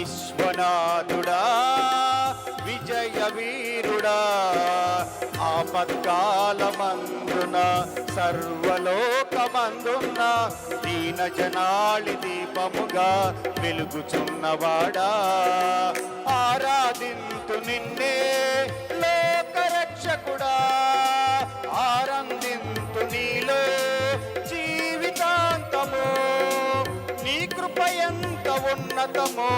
విశ్వనాథుడా విజయ వీరుడా ఆపత్కాలమందున సర్వలోకమందున దీన జనాళి దీపముగా వెలుగుచున్నవాడా. ఆరాధింతు నిన్నే లోకరక్షకుడా ఆనందింతు నీలో జీవితాంతము. నీ కృప ఎంత ఉన్నతమో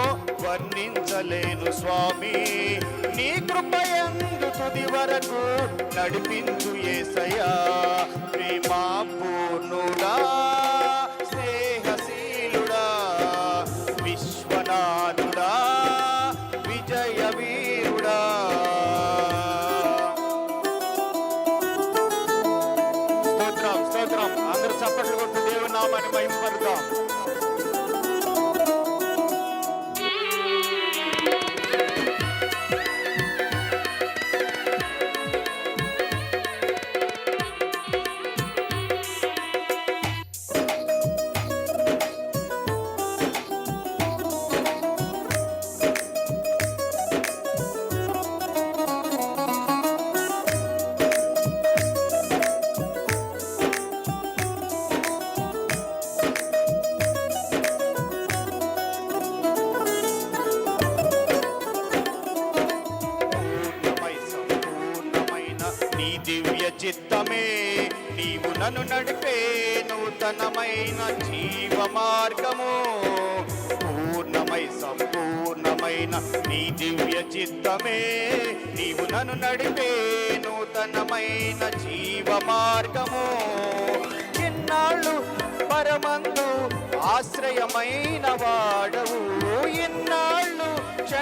వర్ణించలేను స్వామి. నీ కృప ఎందు తుది వరకు నడిపించు ఏసయా ప్రేమా పూర్ణుడా స్నేహశీలుడా విశ్వనాథుడా విజయ వీరుడా స్తోత్రం స్తోత్రం. అందరూ చప్పట్లు కొట్టు దేవుని నామాన్ని చిత్తమే. నీవు నన్ను నడిపే నూతనమైన జీవ మార్గము పూర్ణమై సంపూర్ణమైన నీ దివ్య చిత్తమే. నీవు నన్ను నడిపే నూతనమైన జీవ మార్గము ఇన్నాళ్ళు పరమందు ఆశ్రయమైన వాడవు.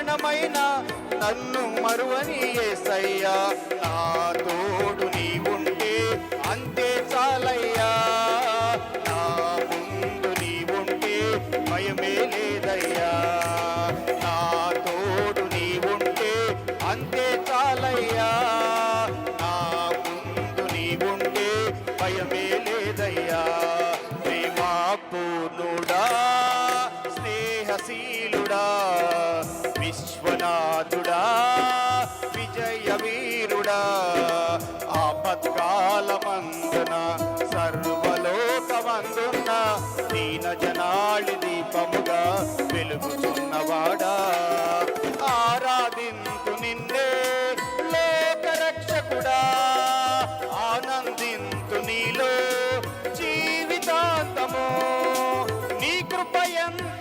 క్షణమైన నన్ను మరువని ఏసయ్యా. నా తోడు నీ ఉంటే అంతే చాలయ్యా. నా ముందు నీ ఉంటే భయమే లేదయ్యా. నా తోడు నీ ఉంటే అంతే చాలయ్యా. నా ముందు నీ ఉంటే భయమే లేదయ్యా. ప్రేమా పూర్ణుడా స్నేహశీలుడా. విశ్వనాథుడా విజయ వీరుడా ఆపత్కాలమందున సర్వలోకమందున దీన జనాళి దీపముగా వెలుగుచున్నవాడా. ఆరాధింతు నిన్నే లోకరక్షకుడా ఆనందింతు నీలో జీవితాంతము. నీ కృపయంత